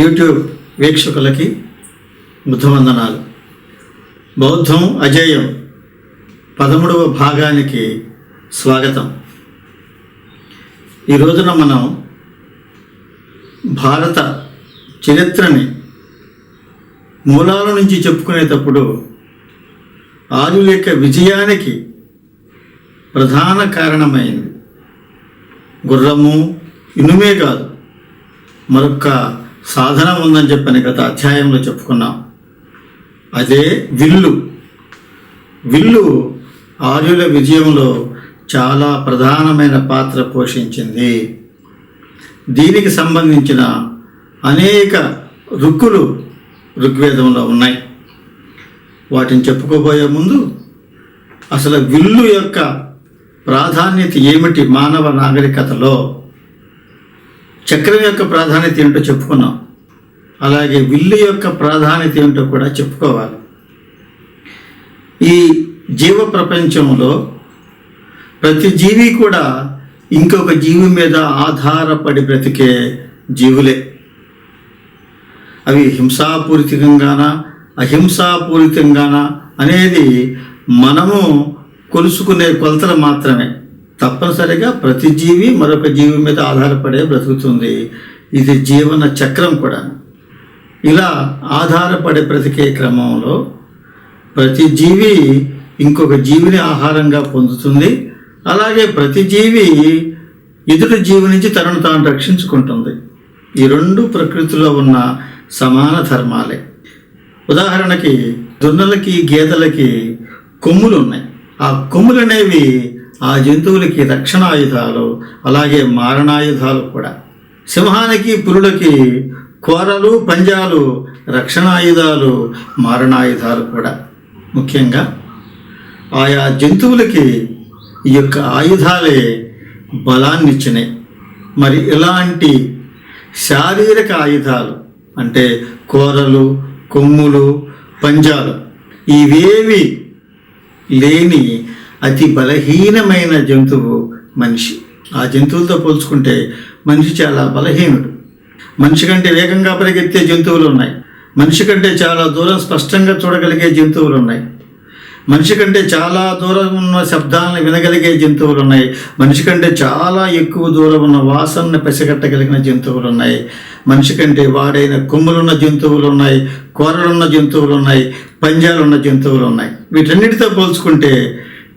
YouTube వీక్షకులకి బుద్ధవందనాలు. బౌద్ధం అజేయం పదమూడవ భాగానికి స్వాగతం. ఈ రోజున మనం భారత చరిత్రని మూలాల నుంచి చెప్పుకునేటప్పుడు ఆరు యొక్క విజయానికి ప్రధాన కారణమైంది. గుర్రము ఇనుమే కాదు మరొక సాధనం ఉందని చెప్పని గత అధ్యాయంలో చెప్పుకున్నాం. అదే విల్లు. విల్లు ఆర్యుల విజయంలో చాలా ప్రధానమైన పాత్ర పోషించింది. దీనికి సంబంధించిన అనేక రుక్కులు ఋగ్వేదంలో ఉన్నాయి. వాటిని చెప్పుకోబోయే ముందు అసలు విల్లు యొక్క ప్రాధాన్యత ఏమిటి మానవ నాగరికతలో? చక్రం యొక్క ప్రాధాన్యత ఏమిటో చెప్పుకున్నాం. అలాగే విల్లు యొక్క ప్రాధాన్యత ఏమిటో కూడా చెప్పుకోవాలి. ఈ జీవ ప్రపంచంలో ప్రతి జీవి కూడా ఇంకొక జీవి మీద ఆధారపడి బ్రతికే జీవులే. అవి హింసాపూరితంగానా అహింసాపూరితంగానా అనేది మనము కొలుసుకునే కొలతలు మాత్రమే. తప్పనిసరిగా ప్రతి జీవి మరొక జీవి మీద ఆధారపడే బ్రతుకుతుంది. ఇది జీవన చక్రం కూడా. ఇలా ఆధారపడే బ్రతికే క్రమంలో ప్రతి జీవి ఇంకొక జీవిని ఆహారంగా పొందుతుంది. అలాగే ప్రతి జీవి ఎదుటి జీవి నుంచి తనను తాను రక్షించుకుంటుంది. ఈ రెండు ప్రకృతిలో ఉన్న సమాన ధర్మాలే. ఉదాహరణకి దున్నలకి గేదెలకి కొమ్ములు ఉన్నాయి. ఆ కొమ్ములు అనేవి ఆ జంతువులకి రక్షణ ఆయుధాలు అలాగే మారణాయుధాలు కూడా. సింహానికి పురులకి కోరలు పంజాలు రక్షణాయుధాలు మారణాయుధాలు కూడా. ముఖ్యంగా ఆయా జంతువులకి ఈ యొక్క ఆయుధాలే బలాన్నిచ్చినాయి మరి ఇలాంటి శారీరక ఆయుధాలు అంటే కోరలు కొమ్ములు పంజాలు ఇవేవి లేని అతి బలహీనమైన జంతువు మనిషి. ఆ జంతువులతో పోల్చుకుంటే మనిషి చాలా బలహీనుడు. మనిషి కంటే వేగంగా పరిగెత్తే జంతువులు ఉన్నాయి మనిషి కంటే చాలా దూరం స్పష్టంగా చూడగలిగే జంతువులు ఉన్నాయి మనిషి కంటే చాలా దూరం ఉన్న శబ్దాలను వినగలిగే జంతువులు ఉన్నాయి మనిషి కంటే చాలా ఎక్కువ దూరం ఉన్న వాసనను పెసగట్టగలిగిన జంతువులు ఉన్నాయి మనిషి కంటే వాడైన కొమ్ములున్న జంతువులు ఉన్నాయి కూరలున్న జంతువులు ఉన్నాయి పంజాలున్న జంతువులు ఉన్నాయి వీటన్నిటితో పోల్చుకుంటే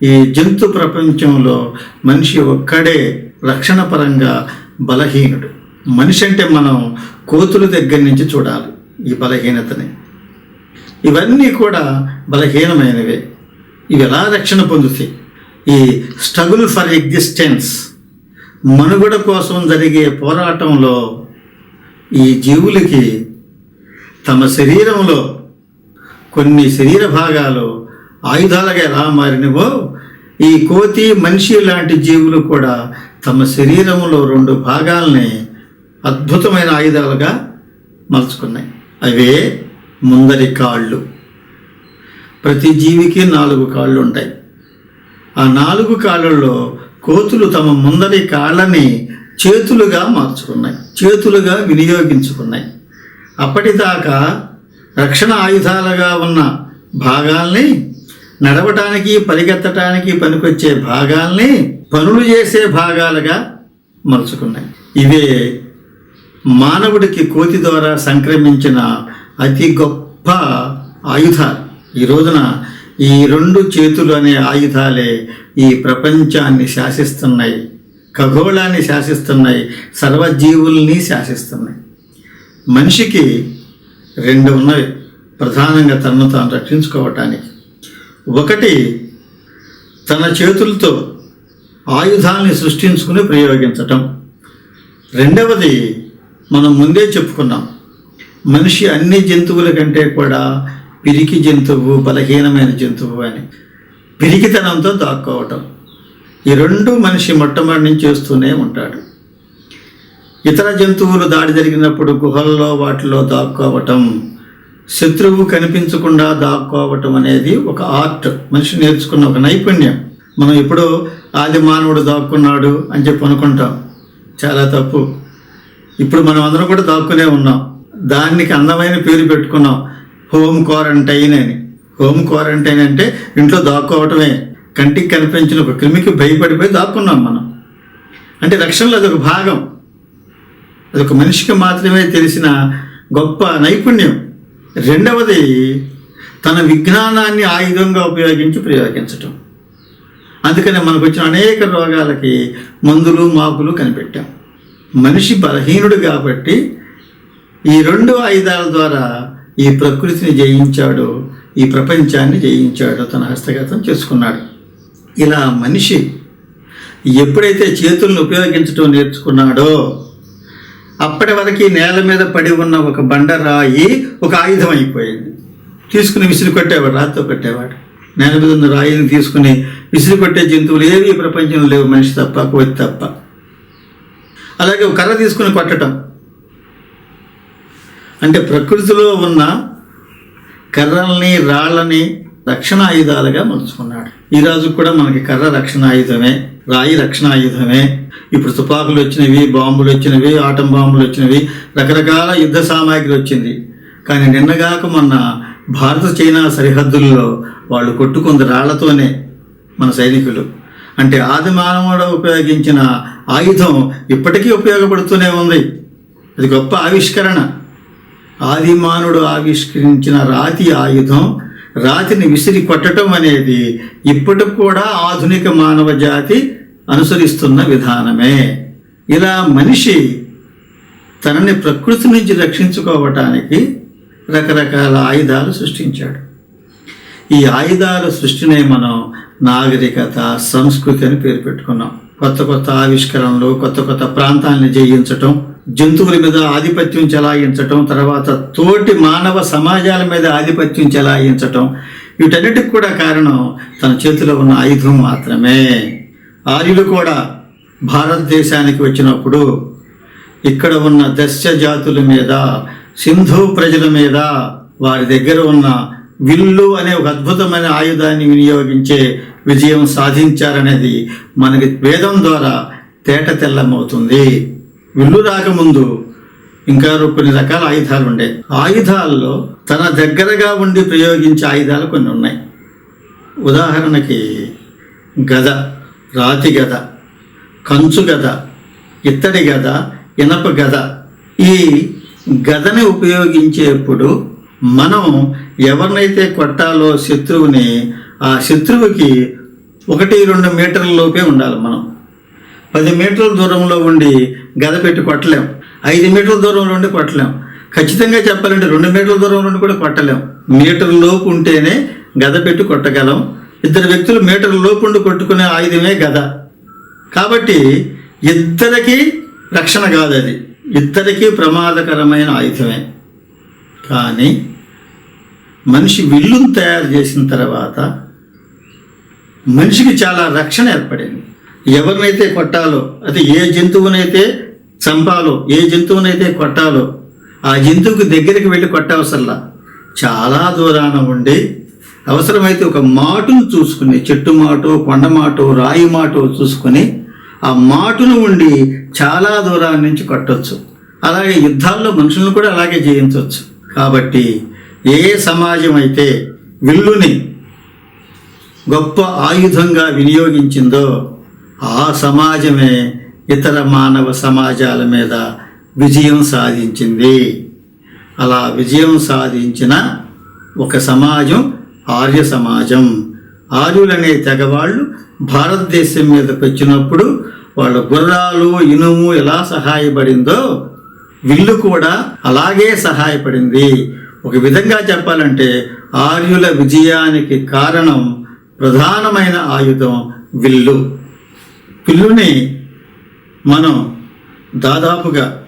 ఈ జంతు ప్రపంచంలో మనిషి ఒక్కడే రక్షణ పరంగా బలహీనుడు. మనిషి అంటే మనం కోతుల దగ్గర నుంచి చూడాలి ఈ బలహీనతని. ఇవన్నీ కూడా బలహీనమైనవే. ఇవి ఎలా రక్షణ పొందుతాయి? ఈ స్ట్రగుల్ ఫర్ ఎగ్జిస్టెన్స్ మనుగడ కోసం జరిగే పోరాటంలో ఈ జీవులకి తమ శరీరంలో కొన్ని శరీర భాగాలు ఆయుధాలుగా ఎలా మారినవో ఈ కోతి మనిషి లాంటి జీవులు కూడా తమ శరీరంలో రెండు భాగాల్ని అద్భుతమైన ఆయుధాలుగా మలుచుకున్నాయి. అవే ముందరి కాళ్ళు. ప్రతి జీవికి నాలుగు కాళ్ళు ఉంటాయి. ఆ నాలుగు కాళ్ళల్లో కోతులు తమ ముందరి కాళ్ళని చేతులుగా మార్చుకున్నాయి. చేతులుగా వినియోగించుకున్నాయి. అప్పటిదాకా రక్షణ ఆయుధాలుగా ఉన్న భాగాల్ని నడవటానికి పరిగెత్తటానికి పనికొచ్చే భాగాల్ని పనులు చేసే భాగాలుగా మలుచుకున్నాయి. ఇవే మానవుడికి కోతి ద్వారా సంక్రమించిన అతి గొప్ప ఆయుధాలు. ఈ రోజున ఈ రెండు చేతులు అనే ఆయుధాలే ఈ ప్రపంచాన్ని శాసిస్తున్నాయి. ఖగోళాన్ని శాసిస్తున్నాయి. సర్వజీవుల్ని శాసిస్తున్నాయి. మనిషికి రెండు ఉన్నవి. ప్రధానంగా తనను తాను రక్షించుకోవటానికి. ఒకటి తన చేతులతో ఆయుధాన్ని సృష్టించుకుని ప్రయోగించటం. రెండవది మనం ముందే చెప్పుకున్నాం. మనిషి అన్ని జంతువుల కంటే కూడా పిరికి జంతువు బలహీనమైన జంతువు అని. పిరికితనంతో దాక్కోవటం. ఈ రెండు మనిషి మొట్టమొదటి నుంచి చేస్తూనే ఉంటాడు. ఇతర జంతువులు దాడి జరిగినప్పుడు గుహల్లో వాటిలో దాక్కోవటం. శత్రువు కనిపించకుండా దాక్కోవటం అనేది ఒక ఆర్ట్. మనిషి నేర్చుకున్న ఒక నైపుణ్యం. మనం ఎప్పుడో ఆది మానవుడు దాక్కున్నాడు అని చెప్పి అనుకుంటాం. చాలా తప్పు. ఇప్పుడు మనం అందరం కూడా దాక్కునే ఉన్నాం. దానికి అందమైన పేరు పెట్టుకున్నాం. హోమ్ క్వారంటైన్ అని. హోమ్ క్వారంటైన్ అంటే ఇంట్లో దాక్కోవటమే. కంటికి కనిపించిన ఒక క్రిమికి భయపడిపోయి దాక్కున్నాం మనం. అంటే రక్షణలో అదొక భాగం. అదొక మనిషికి మాత్రమే తెలిసిన గొప్ప నైపుణ్యం. రెండవది తన విజ్ఞానాన్ని ఆయుధంగా ఉపయోగించి ప్రయోగించటం. అందుకనే మనకు వచ్చిన అనేక రోగాలకి మందులు మాకులు కనిపెట్టాం. మనిషి బలహీనుడు కాబట్టి ఈ రెండు ఆయుధాల ద్వారా ఈ ప్రకృతిని జయించాడు ఈ ప్రపంచాన్ని జయించాడు తన హస్తగతం చేసుకున్నాడు. ఇలా మనిషి ఎప్పుడైతే చేతులను ఉపయోగించడం నేర్చుకున్నాడో అప్పటి వరకు నేల మీద పడి ఉన్న ఒక బండరాయి ఒక ఆయుధం అయిపోయింది. తీసుకుని విసిరి కొట్టేవాడు రాతితో కొట్టేవాడు. నేల మీద ఉన్న రాయిని తీసుకుని విసిరి కొట్టే జంతువులు ఏవి? ఈ ప్రపంచంలో లేవు. మనిషి తప్ప కోతి తప్ప. అలాగే కర్ర తీసుకుని కొట్టడం అంటే ప్రకృతిలో ఉన్న కర్రల్ని రాళ్ళని రక్షణ ఆయుధాలుగా మలుచుకున్నాడు. ఈ రాజు కూడా మనకి కర్ర రక్షణ ఆయుధమే రాయి రక్షణ ఆయుధమే. ఇప్పుడు తుపాకులు వచ్చినవి బాంబులు వచ్చినవి ఆటం బాంబులు వచ్చినవి రకరకాల యుద్ధ సామాగ్రి వచ్చింది. కానీ నిన్నగాక మొన్న భారత చైనా సరిహద్దుల్లో వాళ్ళు కొట్టుకుంది రాళ్ళతోనే మన సైనికులు. అంటే ఆది మానవుడు ఉపయోగించిన ఆయుధం ఇప్పటికీ ఉపయోగపడుతూనే ఉంది. అది గొప్ప ఆవిష్కరణ. ఆదిమానుడు ఆవిష్కరించిన రాతి ఆయుధం రాతిని విసిరి కొట్టడం అనేది ఇప్పటికి కూడా ఆధునిక మానవ జాతి అనుసరిస్తున్న విధానమే. ఇలా మనిషి తనని ప్రకృతి నుంచి రక్షించుకోవటానికి రకరకాల ఆయుధాలు సృష్టించాడు. ఈ ఆయుధాల సృష్టినే మనం నాగరికత సంస్కృతి అని పేరు పెట్టుకున్నాం. కొత్త కొత్త ఆవిష్కరణలు కొత్త కొత్త ప్రాంతాలను జయించటం జంతువుల మీద ఆధిపత్యం చెలాయించటం తర్వాత తోటి మానవ సమాజాల మీద ఆధిపత్యం చెలాయించటం వీటన్నిటికి కూడా కారణం తన చేతిలో ఉన్న ఆయుధం మాత్రమే. ఆర్యులు కూడా భారతదేశానికి వచ్చినప్పుడు ఇక్కడ ఉన్న దస్య జాతుల మీద సింధు ప్రజల మీద వారి దగ్గర ఉన్న విల్లు అనే ఒక అద్భుతమైన ఆయుధాన్ని వినియోగించే విజయం సాధించారనేది మనకి వేదం ద్వారా తేట తెల్లమవుతుంది. విల్లు రాకముందు ఇంకా కొన్ని రకాల ఆయుధాలు ఉండే. ఆయుధాల్లో తన దగ్గరగా ఉండి ప్రయోగించే ఆయుధాలు కొన్ని ఉన్నాయి. ఉదాహరణకి గద. రాతి గద కంచు గద ఇత్తడి గద ఇనప గద. ఈ గదని ఉపయోగించేప్పుడు మనం ఎవరినైతే కొట్టాలో శత్రువుని ఆ శత్రువుకి ఒకటి రెండు మీటర్ల లోపే ఉండాలి మనం. పది మీటర్ల దూరంలో ఉండి గద పెట్టి కొట్టలేం. ఐదు మీటర్ల దూరంలో ఉండి కొట్టలేం. ఖచ్చితంగా చెప్పాలంటే రెండు మీటర్ల దూరం నుండి కూడా కొట్టలేం. మీటర్ లోపు ఉంటేనే గద పెట్టి కొట్టగలం. ఇద్దరు వ్యక్తులు మీటర్ లోపు కొట్టుకునే ఆయుధమే గద. కాబట్టి ఇద్దరికి రక్షణ కాదు అది ఇద్దరికీ ప్రమాదకరమైన ఆయుధమే. కానీ మనిషి విల్లును తయారు చేసిన తర్వాత మనిషికి చాలా రక్షణ ఏర్పడింది. ఎవరినైతే కొట్టాలో అది ఏ జంతువునైతే చంపాలో ఏ జంతువునైతే కొట్టాలో ఆ జంతువుకి దగ్గరికి వెళ్ళి కొట్టవసరలా చాలా దూరాన ఉండి అవసరమైతే ఒక మాటును చూసుకుని చెట్టు మాటో కొండ మాటో రాయి మాటో చూసుకుని ఆ మాటును ఉండి చాలా దూరాన్ని నుంచి కట్టొచ్చు. అలాగే యుద్ధాల్లో మనుషులను కూడా అలాగే జయించవచ్చు కాబట్టి ఏ సమాజం అయితే విల్లుని గొప్ప ఆయుధంగా వినియోగించిందో ఆ సమాజమే ఇతర మానవ సమాజాల మీద విజయం సాధించింది. అలా విజయం సాధించిన ఒక సమాజం ఆర్య సమాజం ఆర్యులనే తెగవాళ్ళు భారతదేశం మీదకి వచ్చినప్పుడు వాళ్ళ గుర్రాలు ఇనుము ఎలా సహాయపడిందో విల్లు కూడా అలాగే సహాయపడింది. ఒక విధంగా చెప్పాలంటే ఆర్యుల విజయానికి కారణం ప్రధానమైన ఆయుధం విల్లు. విల్లుని మనం దాదాపుగా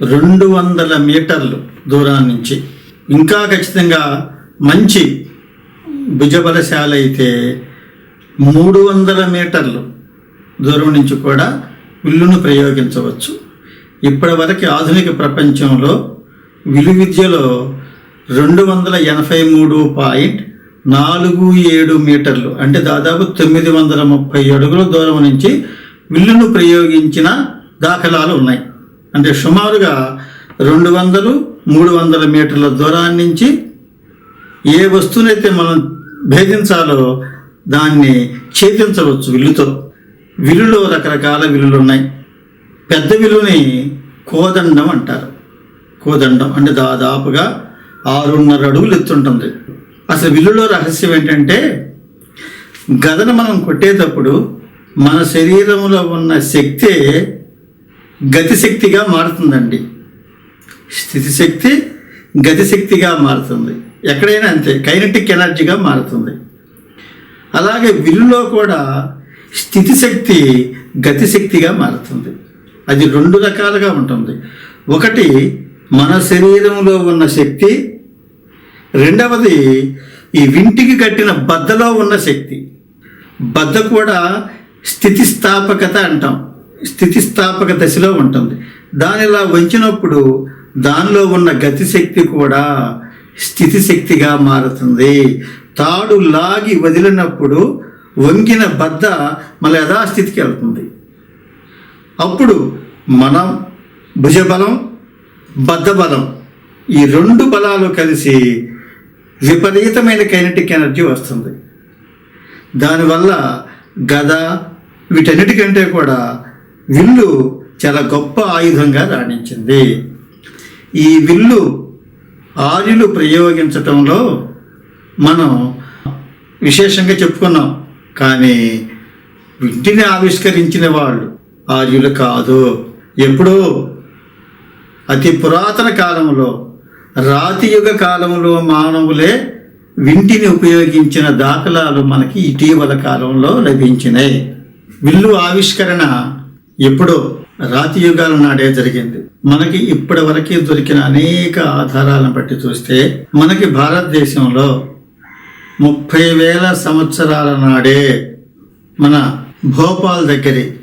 రెండు వందల మీటర్లు దూరం నుంచి ఇంకా ఖచ్చితంగా మంచి భుజబలశాల అయితే మూడు వందల మీటర్లు దూరం నుంచి కూడా విల్లును ప్రయోగించవచ్చు. ఇప్పటివరకు ఆధునిక ప్రపంచంలో విలు విద్యలో రెండు వందల ఎనభై మూడు పాయింట్ నాలుగు ఏడు మీటర్లు అంటే దాదాపు తొమ్మిది వందల ముప్పై అడుగుల దూరం నుంచి విల్లును ప్రయోగించిన దాఖలాలు ఉన్నాయి. అంటే సుమారుగా రెండు వందలు మూడు వందల మీటర్ల దూరాన్ని నుంచి ఏ వస్తువునైతే మనం భేదించాలో దాన్ని ఛేదించవచ్చు విల్లుతో. విల్లులో రకరకాల విల్లులు ఉన్నాయి పెద్ద విల్లుని కోదండం అంటారు. కోదండం అంటే దాదాపుగా ఆరున్నర అడుగులు ఎత్తుంటుంది అసలు విల్లులో రహస్యం ఏంటంటే గదను మనం కొట్టేటప్పుడు మన శరీరంలో ఉన్న శక్తే గతిశక్తిగా మారుతుందండి. స్థితిశక్తి గతిశక్తిగా మారుతుంది. ఎక్కడైనా అంతే కైనటిక్ ఎనర్జీగా మారుతుంది. అలాగే విల్లులో కూడా స్థితిశక్తి గతిశక్తిగా మారుతుంది. అది రెండు రకాలుగా ఉంటుంది. ఒకటి మన శరీరంలో ఉన్న శక్తి. రెండవది ఈ వింటికి కట్టిన బద్దలో ఉన్న శక్తి. బద్ద కూడా స్థితిస్థాపకత అంటాం. స్థితిస్థాపక దశలో ఉంటుంది. దానిలా వంచినప్పుడు దానిలో ఉన్న గతిశక్తి కూడా స్థితిశక్తిగా మారుతుంది. తాడు లాగి వదిలినప్పుడు వంగిన బద్ద మన యథాస్థితికి వెళ్తుంది. అప్పుడు మనం భుజబలం బద్ధబలం ఈ రెండు బలాలు కలిసి విపరీతమైన కైనటిక్ ఎనర్జీ వస్తుంది. దానివల్ల గద వీటన్నిటికంటే కూడా విల్లు చాలా గొప్ప ఆయుధంగా రాణించింది. ఈ విల్లు ఆర్యులు ప్రయోగించటంలో మనం విశేషంగా చెప్పుకున్నాం. కానీ వింటిని ఆవిష్కరించిన వాళ్ళు ఆర్యులు కాదు. ఎప్పుడో అతి పురాతన కాలంలో రాతియుగ కాలంలో మానవులే వింటిని ఉపయోగించిన దాఖలాలు మనకి ఇటీవల కాలంలో లభించినాయి. విల్లు ఆవిష్కరణ ఎప్పుడో రాతి యుగాల నాడే జరిగింది. మనకి ఇప్పటి వరకు దొరికిన అనేక ఆధారాలను బట్టి చూస్తే మనకి భారతదేశంలో ముప్పై వేల సంవత్సరాల నాడే మన భోపాల్ దగ్గరి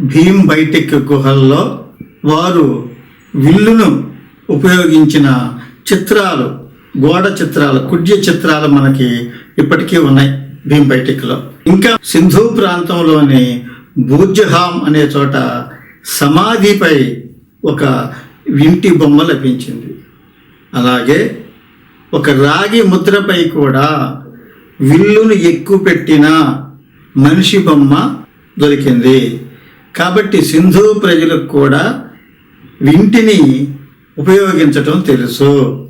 భీమ్ బైటిక్ గుహల్లో వారు విల్లును ఉపయోగించిన చిత్రాలు గోడ చిత్రాలు కుడ్య చిత్రాలు మనకి ఇప్పటికీ ఉన్నాయి భీమ్ బైటిక్లో. ఇంకా సింధు ప్రాంతంలోని బూర్జహాం అనే చోట సమాధిపై ఒక వింటి బొమ్మ లభించింది. అలాగే ఒక రాగి ముద్రపై కూడా విల్లును ఎక్కువ పెట్టిన మనిషి బొమ్మ దొరికింది. కాబట్టి సింధు ప్రజలకు కూడా వింటిని ఉపయోగించటం తెలుసు.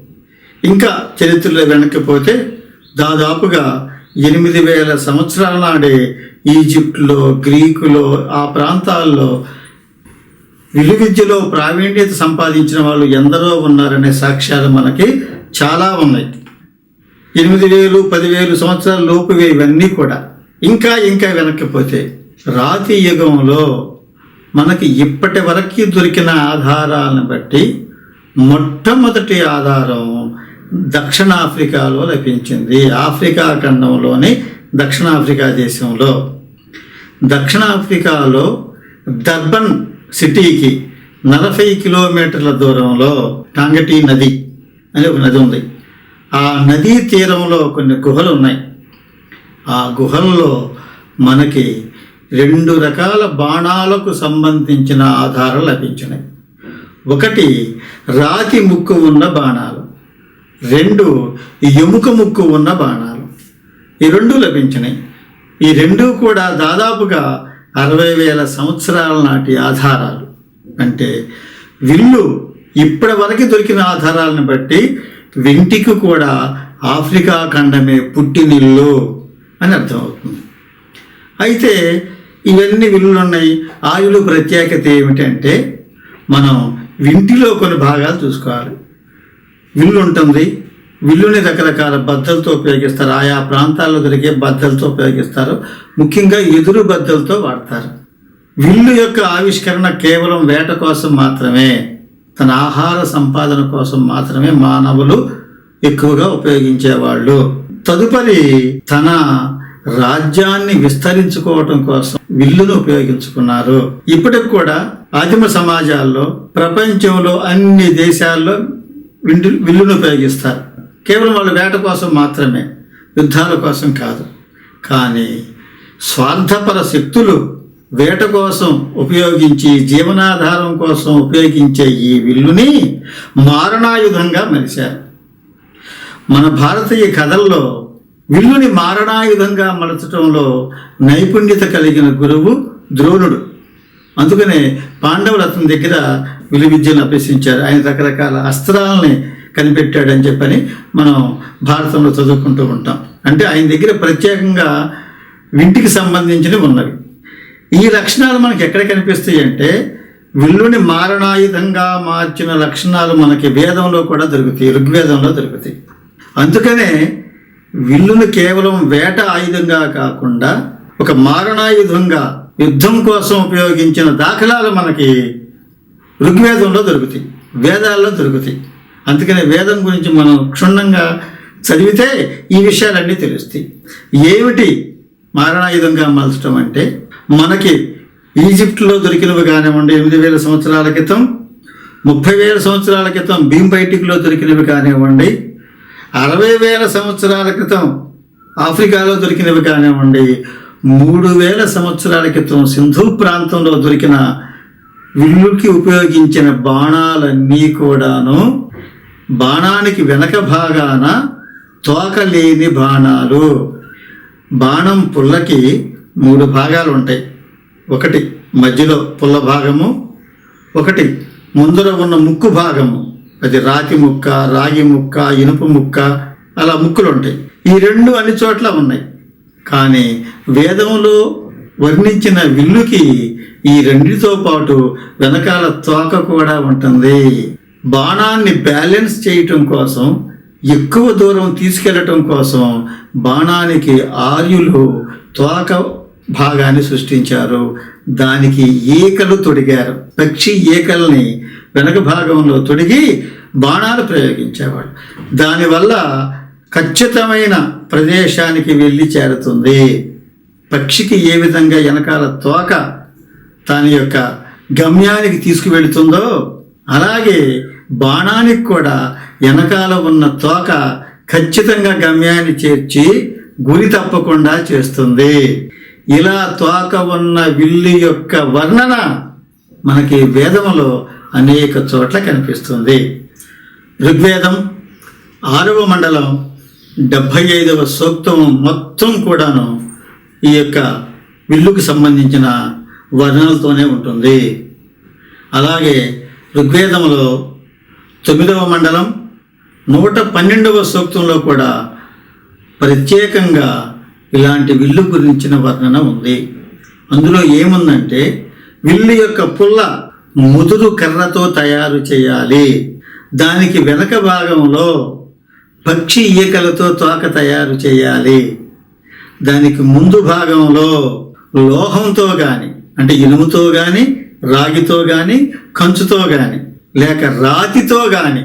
ఇంకా చరిత్రలో వెనక్కిపోతే దాదాపుగా ఎనిమిది వేల సంవత్సరాల నాడే ఈజిప్ట్లో గ్రీకులో ఆ ప్రాంతాల్లో విలు విద్యలో ప్రావీణ్యత సంపాదించిన వాళ్ళు ఎందరో ఉన్నారనే సాక్ష్యాలు మనకి చాలా ఉన్నాయి. ఎనిమిది వేలు పదివేలు సంవత్సరాల లోపువే ఇవన్నీ కూడా. ఇంకా ఇంకా వెనక్కిపోతే రాతి యుగంలో మనకి ఇప్పటి వరకు దొరికిన ఆధారాలను బట్టి మొట్టమొదటి ఆధారం దక్షిణాఫ్రికాలో లభించింది. ఆఫ్రికా ఖండంలోని దక్షిణాఫ్రికా దేశంలో. దక్షిణాఫ్రికాలో దర్బన్ సిటీకి నలభై కిలోమీటర్ల దూరంలో టాంగటీ నది అని ఒక నది ఉంది. ఆ నదీ తీరంలో కొన్ని గుహలు ఉన్నాయి. ఆ గుహల్లో మనకి రెండు రకాల బాణాలకు సంబంధించిన ఆధారాలు లభించినాయి ఒకటి రాతి ముక్కు ఉన్న బాణాలు రెండు ఎముక ముక్కు ఉన్న బాణాలు. ఈ రెండు లభించినాయి. ఈ రెండు కూడా దాదాపుగా అరవై వేల సంవత్సరాల నాటి ఆధారాలు. అంటే విల్లు ఇప్పటి వరకు దొరికిన ఆధారాలను బట్టి వెంటికి కూడా ఆఫ్రికా ఖండమే పుట్టినిల్లు అని అర్థమవుతుంది. అయితే ఇవన్నీ ఉన్నాయి ఆయులు ప్రత్యేకత ఏమిటంటే మనం వింటిలో కొన్ని భాగాలు చూసుకోవాలి. విల్లు ఉంటుంది విల్లుని రకరకాల బద్దలతో ఉపయోగిస్తారు. ఆయా ప్రాంతాల్లో దొరికే బద్దలతో ఉపయోగిస్తారు. ముఖ్యంగా ఎదురు బద్దలతో వాడతారు. విల్లు యొక్క ఆవిష్కరణ కేవలం వేట కోసం మాత్రమే తన ఆహార సంపాదన కోసం మాత్రమే మానవులు ఎక్కువగా ఉపయోగించేవాళ్ళు. తదుపరి తన రాజ్యాన్ని విస్తరించుకోవటం కోసం విల్లును ఉపయోగించుకున్నారు. ఇప్పటికి కూడా ఆదిమ సమాజాల్లో ప్రపంచంలో అన్ని దేశాల్లో విల్లును ఉపయోగిస్తారు. కేవలం వాళ్ళ వేట కోసం మాత్రమే యుద్ధాల కోసం కాదు. కానీ స్వార్థపర శక్తులు వేట కోసం ఉపయోగించి జీవనాధారం కోసం ఉపయోగించే ఈ విల్లుని మారణాయుధంగా మలిచారు మన భారతీయ కథల్లో విల్లుని మారణాయుధంగా మలచటంలో నైపుణ్యత కలిగిన గురువు ద్రోణుడు. అందుకనే పాండవులు అతని దగ్గర విలు విద్యను అభ్యసించారు. ఆయన రకరకాల అస్త్రాలని కనిపెట్టాడని చెప్పని మనం భారతంలో చదువుకుంటూ ఉంటాం. అంటే ఆయన దగ్గర ప్రత్యేకంగా వింటికి సంబంధించినవి ఉన్నవి. ఈ లక్షణాలు మనకి ఎక్కడ కనిపిస్తాయి అంటే విల్లుని మారణాయుధంగా మార్చిన లక్షణాలు మనకి వేదంలో కూడా దొరుకుతాయి ఋగ్వేదంలో దొరుకుతాయి. అందుకనే విల్లును కేవలం వేట ఆయుధంగా కాకుండా ఒక మారణాయుధంగా యుద్ధం కోసం ఉపయోగించిన దాఖలాలు మనకి ఋగ్వేదంలో దొరుకుతాయి వేదాల్లో దొరుకుతాయి. అందుకనే వేదం గురించి మనం క్షుణ్ణంగా చదివితే ఈ విషయాలన్నీ తెలుస్తాయి. ఏమిటి మారణాయుధంగా మలచడం అంటే? మనకి ఈజిప్ట్లో దొరికినవి కానివ్వండి ఎనిమిది వేల సంవత్సరాల క్రితం ముప్పై వేల సంవత్సరాల క్రితం భీమ్ బైటిక్లో దొరికినవి కానివ్వండి అరవై వేల సంవత్సరాల క్రితం ఆఫ్రికాలో దొరికినవి కానివ్వండి మూడు వేల సంవత్సరాల క్రితం సింధు ప్రాంతంలో దొరికిన విల్లుకి ఉపయోగించిన బాణాలన్నీ కూడాను బాణానికి వెనక భాగాన తోక లేని బాణాలు. బాణం పుల్లకి మూడు భాగాలు ఉంటాయి ఒకటి మధ్యలో పుల్ల భాగము ఒకటి ముందర ఉన్న ముక్కు భాగము. అది రాతి ముక్క రాగి ముక్క ఇనుప ముక్క అలా ముక్కులు ఉంటాయి ఈ రెండు అన్ని చోట్ల ఉన్నాయి. కానీ వేదంలో వర్ణించిన విల్లుకి ఈ రెండితో పాటు వెనకాల తోక కూడా ఉంటుంది. బాణాన్ని బ్యాలెన్స్ చేయటం కోసం ఎక్కువ దూరం తీసుకెళ్ళటం కోసం బాణానికి ఆర్యులు తోక భాగాన్ని సృష్టించారు. దానికి ఈకలు తొడిగారు. పక్షి ఈకల్ని వెనక భాగంలో తొడిగి బాణాలు ప్రయోగించేవాడు దానివల్ల ఖచ్చితమైన ప్రదేశానికి వెళ్ళి చేరుతుంది. పక్షికి ఏ విధంగా వెనకాల తోక దాని యొక్క గమ్యానికి తీసుకువెళుతుందో అలాగే బాణానికి కూడా వెనకాల ఉన్న తోక ఖచ్చితంగా గమ్యాన్ని చేర్చి గురి తప్పకుండా చేస్తుంది. ఇలా తోక ఉన్న విల్లు యొక్క వర్ణన మనకి వేదములో అనేక చోట్ల కనిపిస్తుంది. ఋగ్వేదం ఆరవ మండలం డెబ్భై ఐదవ సూక్తం మొత్తం కూడాను ఈ యొక్క విల్లుకు సంబంధించిన వర్ణనలతోనే ఉంటుంది. అలాగే ఋగ్వేదంలో తొమ్మిదవ మండలం నూట పన్నెండవ సూక్తంలో కూడా ప్రత్యేకంగా ఇలాంటి విల్లు గురించిన వర్ణన ఉంది. అందులో ఏముందంటే విల్లు యొక్క పుల్ల ముదురు కర్రతో తయారు చేయాలి. దానికి వెనక భాగంలో పక్షి ఈకలతో తోక తయారు చేయాలి. దానికి ముందు భాగంలో లోహంతో కానీ అంటే ఇనుముతో కానీ రాగితో కానీ కంచుతో కానీ లేక రాతితో గాని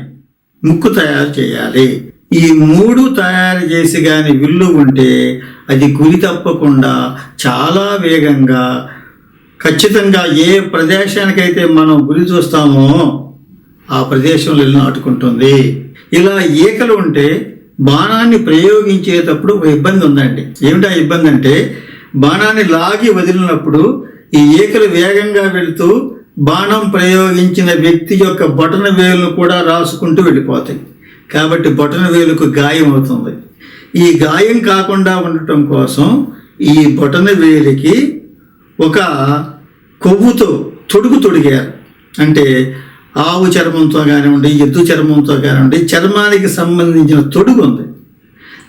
ముక్కు తయారు చేయాలి. ఈ మూడు తయారు చేసి గాని విల్లు ఉంటే అది గురి తప్పకుండా చాలా వేగంగా ఖచ్చితంగా ఏ ప్రదేశానికైతే మనం గురి చూస్తామో ఆ ప్రదేశంలో వెళ్ళి నాటుకుంటుంది. ఇలా ఈకలు ఉంటే బాణాన్ని ప్రయోగించేటప్పుడు ఒక ఇబ్బంది ఉందండి. ఏమిటా ఇబ్బంది అంటే బాణాన్ని లాగి వదిలినప్పుడు ఈ ఈకలు వేగంగా వెళుతూ బాణం ప్రయోగించిన వ్యక్తి యొక్క బొటన వేలు కూడా రాసుకుంటూ వెళ్ళిపోతాయి. కాబట్టి బొటన వేలుకు గాయం అవుతుంది. ఈ గాయం కాకుండా ఉండటం కోసం ఈ బొటన వేలికి ఒక కొవ్వుతో తొడుగు తొడిగారు. అంటే ఆవు చర్మంతో కానివ్వండి ఎద్దు చర్మంతో కానివ్వండి చర్మానికి సంబంధించిన తొడుగు ఉంది.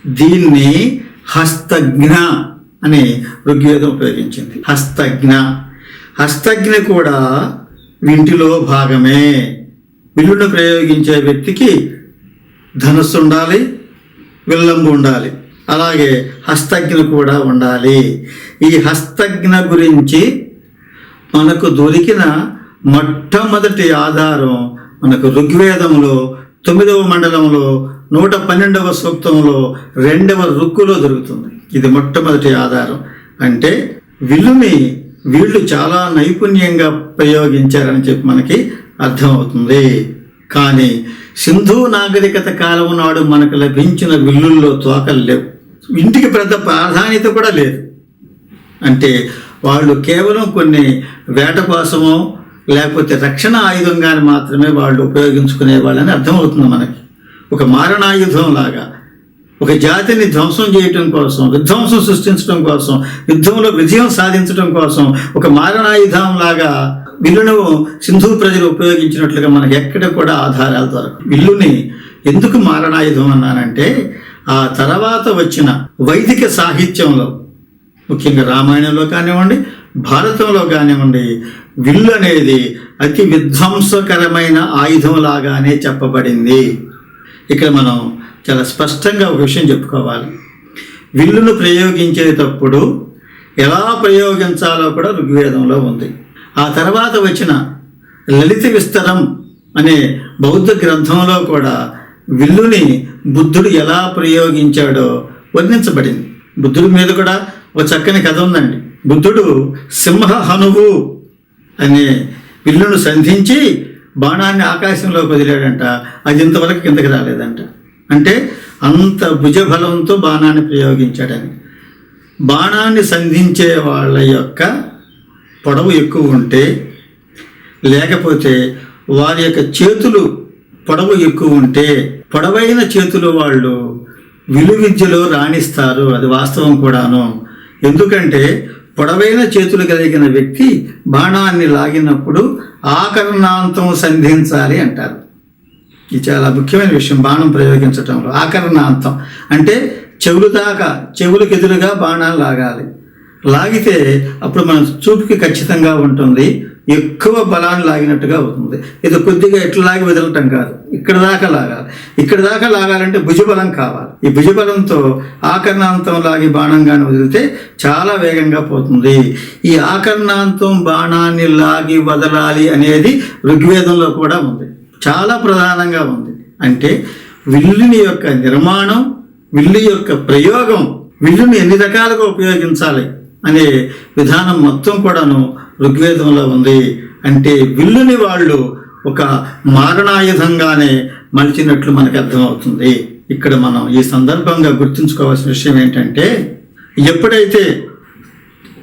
దీన్ని హస్తజ్ఞ అని ఋగ్వేదం ఉపయోగించింది. హస్తజ్ఞ. హస్తజ్ఞ కూడా వింటిలో భాగమే. విల్లును ప్రయోగించే వ్యక్తికి ధనస్సు ఉండాలి విల్లంబు ఉండాలి. అలాగే హస్తజ్ఞ కూడా ఉండాలి. ఈ హస్తజ్ఞ గురించి మనకు దొరికిన మొట్టమొదటి ఆధారం మనకు ఋగ్వేదంలో తొమ్మిదవ మండలంలో నూట పన్నెండవ సూక్తంలో రెండవ రుక్కులో దొరుకుతుంది. ఇది మొట్టమొదటి ఆధారం. అంటే విల్లుని వీళ్ళు చాలా నైపుణ్యంగా ప్రయోగించారని చెప్పి మనకి అర్థమవుతుంది. కానీ సింధు నాగరికత కాలం నాడు మనకు లభించిన విల్లుల్లో తోకలు లేవు. ఇంటికి పెద్ద ప్రాధాన్యత కూడా లేదు. అంటే వాళ్ళు కేవలం కొన్ని వేట కోసమో లేకపోతే రక్షణ ఆయుధంగాని మాత్రమే వాళ్ళు ఉపయోగించుకునే వాళ్ళని అర్థమవుతుంది మనకి. ఒక మారణాయుధం లాగా ఒక జాతిని ధ్వంసం చేయటం కోసం విధ్వంసం సృష్టించడం కోసం యుద్ధంలో విజయం సాధించడం కోసం ఒక మారణాయుధం లాగా విల్లును సింధు ప్రజలు ఉపయోగించినట్లుగా మనకు ఎక్కడ కూడా ఆధారాలు దొరకవు. విల్లుని ఎందుకు మారణాయుధం అన్నానంటే ఆ తర్వాత వచ్చిన వైదిక సాహిత్యంలో ముఖ్యంగా రామాయణంలో కానివ్వండి భారతంలో కానివ్వండి విల్లు అనేది అతి విధ్వంసకరమైన ఆయుధం లాగానే చెప్పబడింది. ఇక్కడ మనం చాలా స్పష్టంగా ఒక విషయం చెప్పుకోవాలి. విల్లును ప్రయోగించేటప్పుడు ఎలా ప్రయోగించాలో కూడా ఋగ్వేదంలో ఉంది. ఆ తర్వాత వచ్చిన లలిత విస్తరం అనే బౌద్ధ గ్రంథంలో కూడా విల్లుని బుద్ధుడు ఎలా ప్రయోగించాడో వర్ణించబడింది. బుద్ధుడి మీద కూడా ఒక చక్కని కథ ఉందండి. బుద్ధుడు సింహ హనువు అనే విల్లును సంధించి బాణాన్ని ఆకాశంలోకి వదిలాడంట. అది ఇంతవరకు కిందకి రాలేదంట. అంటే అంత భుజబలంతో బాణాన్ని ప్రయోగించాడని బాణాన్ని సంధించే వాళ్ళ యొక్క పొడవు ఎక్కువ ఉంటే లేకపోతే వారి యొక్క చేతులు పొడవు ఎక్కువ ఉంటే పొడవైన చేతులు వాళ్ళు విలువిద్యలో రాణిస్తారు అది వాస్తవం కూడాను. ఎందుకంటే పొడవైన చేతులు కలిగిన వ్యక్తి బాణాన్ని లాగినప్పుడు ఆకర్ణాంతం సంధించాలి అంటారు. ఇది చాలా ముఖ్యమైన విషయం బాణం ప్రయోగించటంలో. ఆకర్ణాంతం అంటే చెవులు దాకా చెవులకు ఎదురుగా బాణాలు లాగాలి. లాగితే అప్పుడు మన చూపుకి ఖచ్చితంగా ఉంటుంది. ఎక్కువ బలాన్ని లాగినట్టుగా అవుతుంది. ఇది కొద్దిగా ఎట్లా లాగి వదలటం కాదు. ఇక్కడ దాకా లాగాలి. ఇక్కడ దాకా లాగాలంటే భుజబలం కావాలి. ఈ భుజబలంతో ఆకర్ణాంతం లాగి బాణంగాని వదిలితే చాలా వేగంగా పోతుంది. ఈ ఆకర్ణాంతం బాణాన్ని లాగి వదలాలి అనేది ఋగ్వేదంలో కూడా ఉంది. చాలా ప్రధానంగా ఉంది. అంటే విల్లుని యొక్క నిర్మాణం విల్లు యొక్క ప్రయోగం విల్లుని ఎన్ని రకాలుగా ఉపయోగించాలి అనే విధానం మొత్తం కూడాను ఋగ్వేదంలో ఉంది. అంటే విల్లుని వాళ్ళు ఒక మారణాయుధంగానే మలిచినట్లు మనకు అర్థమవుతుంది. ఇక్కడ మనం ఈ సందర్భంగా గుర్తుంచుకోవాల్సిన విషయం ఏంటంటే ఎప్పుడైతే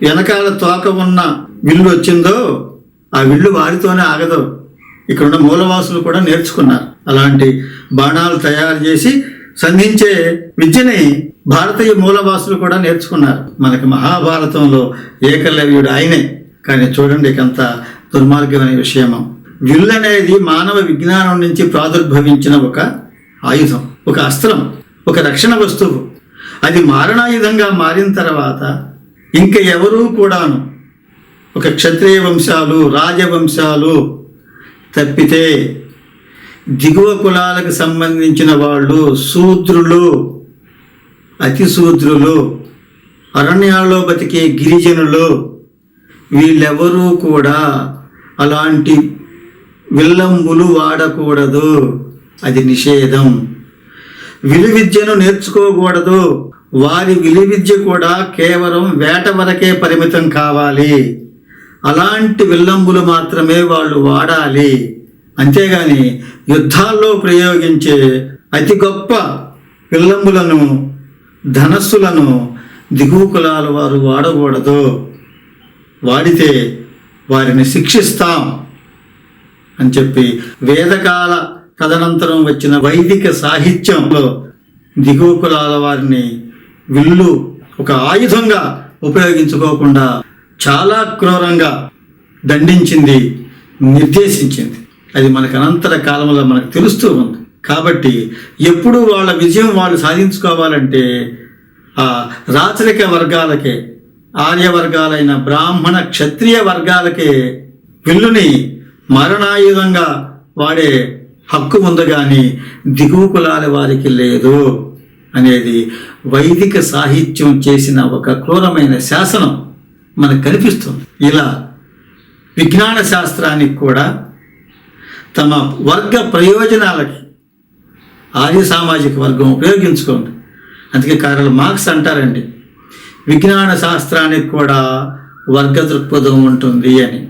వెనకాల తోక ఉన్న విల్లు వచ్చిందో ఆ విల్లు వారితోనే ఆగదు. ఇక్కడ ఉన్న మూలవాసులు కూడా నేర్చుకున్నారు. అలాంటి బాణాలు తయారు చేసి సంధించే విద్యని భారతీయ మూలవాసులు కూడా నేర్చుకున్నారు. మనకి మహాభారతంలో ఏకలవ్యుడు ఆయనే. కానీ చూడండి ఇకంత దుర్మార్గమైన విషయము విల్లు అనేది మానవ విజ్ఞానం నుంచి ప్రాదుర్భవించిన ఒక ఆయుధం ఒక అస్త్రం ఒక రక్షణ వస్తువు. అది మారణాయుధంగా మారిన తర్వాత ఇంక ఎవరూ కూడాను ఒక క్షత్రియ వంశాలు రాజవంశాలు తప్పితే దిగువ కులాలకు సంబంధించిన వాళ్ళు శూద్రులు అతి శూద్రులు అరణ్యాల్లో బతికే గిరిజనులు వీళ్ళెవరూ కూడా అలాంటి విల్లంబులు వాడకూడదు. అది నిషేధం. విలువిద్యను నేర్చుకోకూడదు. వారి విలువిద్య కూడా కేవలం వేట వరకే పరిమితం కావాలి. అలాంటి విల్లంబులు మాత్రమే వాళ్ళు వాడాలి. అంతేగాని యుద్ధాల్లో ప్రయోగించే అతి గొప్ప విల్లంబులను ధనస్సులను దిగువ కులాల వారు వాడకూడదు. వాడితే వారిని శిక్షిస్తాం అని చెప్పి వేదకాల తదనంతరం వచ్చిన వైదిక సాహిత్యంలో దిగువ కులాల వారిని విల్లు ఒక ఆయుధంగా ఉపయోగించుకోకుండా చాలా క్రూరంగా దండించింది నిర్దేశించింది. అది మనకు అనంతర కాలంలో మనకు తెలుస్తూ ఉంది. కాబట్టి ఎప్పుడు వాళ్ళ విజయం వాళ్ళు సాధించుకోవాలంటే ఆ రాచరిక వర్గాలకే ఆర్య వర్గాలైన బ్రాహ్మణ క్షత్రియ వర్గాలకే విల్లుని మరణాయుధంగా వాడే హక్కు ఉంది కానీ దిగువ కులాల వారికి లేదు అనేది వైదిక సాహిత్యం చేసిన ఒక క్రూరమైన శాసనం. మనకు కనిపిస్తుంది. ఇలా విజ్ఞాన శాస్త్రానికి కూడా తమ వర్గ ప్రయోజనాలకి ఆర్య సామాజిక వర్గం ఉపయోగించుకోండి. అందుకే కారల్ మార్క్స్ అంటారండి. విజ్ఞాన శాస్త్రానికి కూడా వర్గ దృక్పథం ఉంటుంది అని.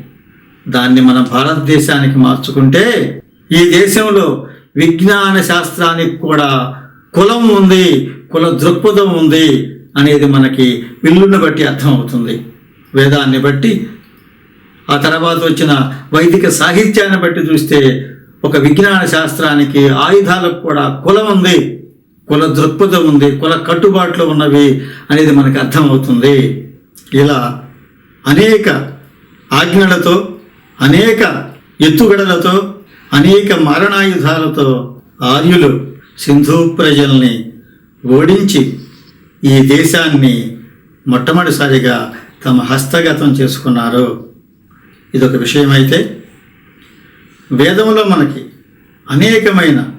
దాన్ని మన భారతదేశానికి మార్చుకుంటే ఈ దేశంలో విజ్ఞాన శాస్త్రానికి కూడా కులం ఉంది కుల దృక్పథం ఉంది అనేది మనకి విల్లును బట్టి అర్థమవుతుంది. వేదాన్ని బట్టి ఆ తర్వాత వచ్చిన వైదిక సాహిత్యాన్ని బట్టి చూస్తే ఒక విజ్ఞాన శాస్త్రానికి ఆయుధాలకు కూడా కులం ఉంది కుల దృక్పథం ఉంది కుల కట్టుబాట్లు ఉన్నవి అనేది మనకు అర్థమవుతుంది. ఇలా అనేక ఆజ్ఞలతో అనేక ఎత్తుగడలతో అనేక మారణాయుధాలతో ఆర్యులు సింధు ప్రజల్ని ఓడించి ఈ దేశాన్ని మొట్టమొదటిసారిగా తమ హస్తగతం చేసుకున్నారు. ఇదొక విషయమైతే వేదంలో మనకి అనేకమైన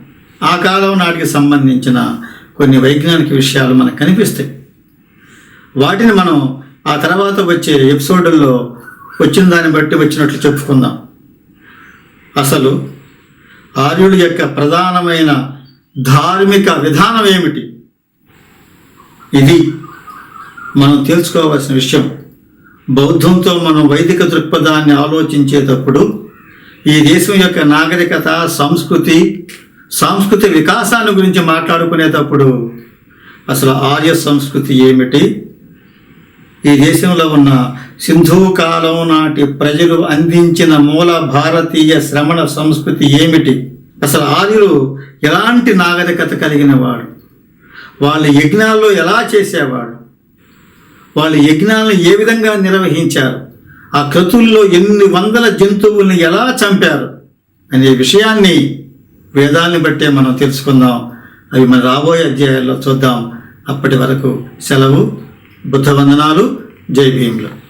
ఆ కాలం నాటికి సంబంధించిన కొన్ని వైజ్ఞానిక విషయాలు మనకు కనిపిస్తాయి. వాటిని మనం ఆ తర్వాత వచ్చే ఎపిసోడ్లో వచ్చిన దాన్ని బట్టి వచ్చినట్లు చెప్పుకుందాం. అసలు ఆర్యుడి యొక్క ప్రధానమైన ధార్మిక విధానం ఏమిటి? ఇది మనం తెలుసుకోవాల్సిన విషయం. బౌద్ధంతో మనం వైదిక దృక్పథాన్ని ఆలోచించేటప్పుడు ఈ దేశం యొక్క నాగరికత సంస్కృతి సాంస్కృతిక వికాసాన్ని గురించి మాట్లాడుకునేటప్పుడు అసలు ఆర్య సంస్కృతి ఏమిటి? ఈ దేశంలో ఉన్న సింధు కాలం నాటి ప్రజలు అందించిన మూల భారతీయ శ్రమణ సంస్కృతి ఏమిటి? అసలు ఆర్యులు ఎలాంటి నాగరికత కలిగిన వాడు వాళ్ళ యజ్ఞాల్లో ఎలా చేసేవాడు వాళ్ళ యజ్ఞాలను ఏ విధంగా నిర్వహించారు? ఆ క్రతుల్లో ఎన్ని వందల జంతువుల్ని ఎలా చంపారు? అనే విషయాన్ని వేదాన్ని బట్టే మనం తెలుసుకుందాం. అవి మన రాబోయే అధ్యాయాల్లో చూద్దాం. అప్పటి వరకు సెలవు బుద్ధ వందనాలు జై భీములు.